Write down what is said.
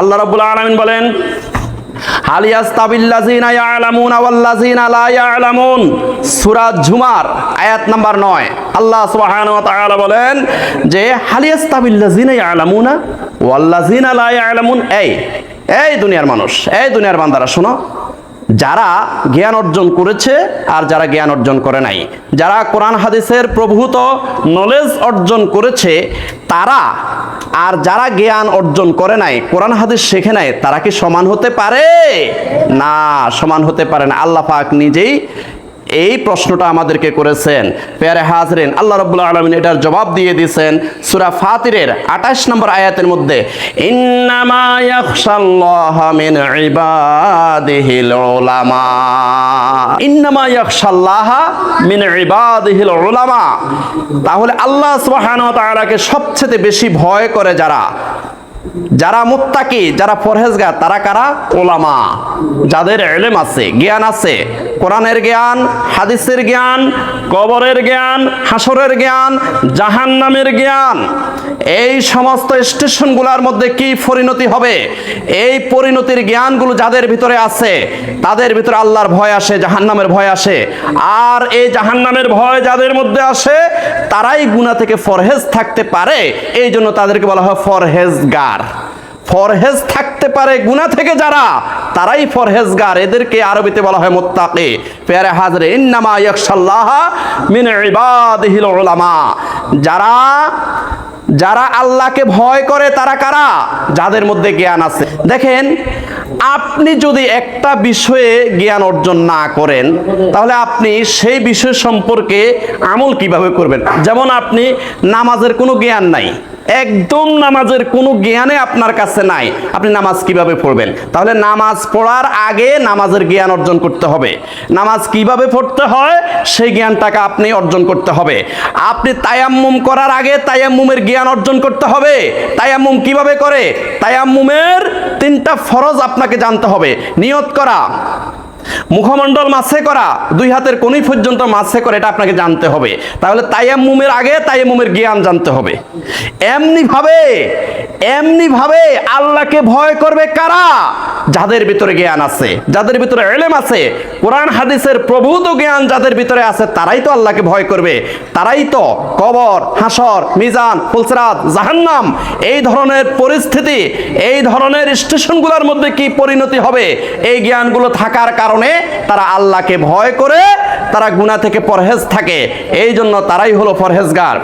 আল্লাহ রাব্বুল আলামিন বলেন, হাল ইয়াস্তাবিল্লাযিনা ইয়ালামুনা ওয়াল্লাযিনা লা ইয়ালামুন? সূরা ঝুমার আয়াত নাম্বার 9 আল্লাহ তাআলা বলেন যে, হাল ইয়াস্তাবিল্লাযিনা ইয়ালামুনা ওয়াল্লাযিনা লা এই এই দুনিয়ার মানুষ, এই দুনিয়ার বান্দারা, শোনো। যারা জ্ঞান অর্জন করেছে আর যারা জ্ঞান অর্জন করে নাই। যারা কোরআন হাদিসের প্রভূত নলেজ অর্জন করেছে, তারা আর যারা জ্ঞান অর্জন করে নাই, কোরআন হাদিস শেখে নাই, তারা কি সমান হতে পারে? না, সমান হতে পারে না। আল্লাহ পাক নিজেই এই প্রশ্নটা আমাদেরকে করেছেন পেয়ারে হাজরেন। আল্লাহ রব্বুল্লাহ আলমিন এটার জবাব দিয়ে দিয়েছেন সুরা ফাতিরের আঠাশ নম্বর আয়াতের মধ্যে তাহলে আল্লাহ সবচেয়ে বেশি ভয় করে যারা? যারা মুত্তাকি, যারা পরহেজগার, তারা কারা? ওলামা। যাদের এলেম আছে, জ্ঞান আছে, কোরআনের জ্ঞান, হাদিসের জ্ঞান, কবরের জ্ঞান হাসরের জ্ঞান, জাহান্নামের জ্ঞান, এই সমস্ত স্টেশনগুলোর মধ্যে কি পরিণতি হবে? এই পরিণতির জ্ঞানগুলো যাদের ভিতরে আছে, তাদের ভিতরে আল্লাহর ভয় আসে, জাহান্নামের ভয় আসে। আর এই জাহান্নামের ভয় যাদের মধ্যে আসে তারাই গুণা থেকে ফরহেজ থাকতে পারে এই জন্য তাদেরকে বলা হয় ফরহেজগার। ফরহেজ থাকতে পারে গুণা থেকে যারা, তারাই ফরহেজগার। এদেরকে আরবিতে বলা হয় মোত্তাকে। পেয়ারে হাজরে, ইন্নামা ইয়াকশাল্লাহ মিন ইবাদিহিল উলামা। যারা যারা আল্লাহকে ভয় করে তারা কারা? যাদের মধ্যে জ্ঞান আছে। দেখেন আপনি যদি একটা বিষয়ে জ্ঞান অর্জন না করেন, তাহলে আপনি সেই বিষয় সম্পর্কে আমল কীভাবে করবেন? যেমন আপনি নামাজের কোনো জ্ঞান নাই। একদম নামাজের কোনো জ্ঞানে আপনার কাছে নাই। আপনি নামাজ কীভাবে পড়বেন? তাহলে নামাজ পড়ার আগে নামাজের জ্ঞান অর্জন করতে হবে। নামাজ কীভাবে পড়তে হয়? সেই জ্ঞানটাকে আপনি অর্জন করতে হবে। আপনি তায়াম্মুম করার আগে তায়াম্মুমের জ্ঞান অর্জন করতে হবে। তায়াম্মুম কীভাবে করে? তায়াম্মুমের তিনটা ফরজ আপনাকে জানতে হবে। নিয়ত করা। মুখমণ্ডল মাছে করা, দুই হাতের কোনই পর্যন্ত মাছে করে, এটা আপনাকে জানতে হবে। তাহলে তায়াম্মুমের আগে তায়াম্মুমের জ্ঞান জানতে হবে। এমনি ভাবে এমনি ভাবে আল্লাহকে ভয় করবে কারা? যাদের ভিতরে জ্ঞান আছে, যাদের ভিতরে এলেম আছে, কোরআন, হাদিসের প্রভূত জ্ঞান যাদের ভিতরে আছে, তারাই তো আল্লাহকে ভয় করবে। তারাই তো কবর, হাসর, মিজান, ফুলসরাত, জাহান্নাম, এই ধরনের পরিস্থিতি, এই ধরনের স্টেশনগুলোর মধ্যে কি পরিণতি হবে? এই জ্ঞানগুলো থাকার কারণে তারা আল্লাহকে ভয় করে, তারা গুণা থেকে পরহেজ থাকে। এই জন্য তারাই হলো পরহেজগার।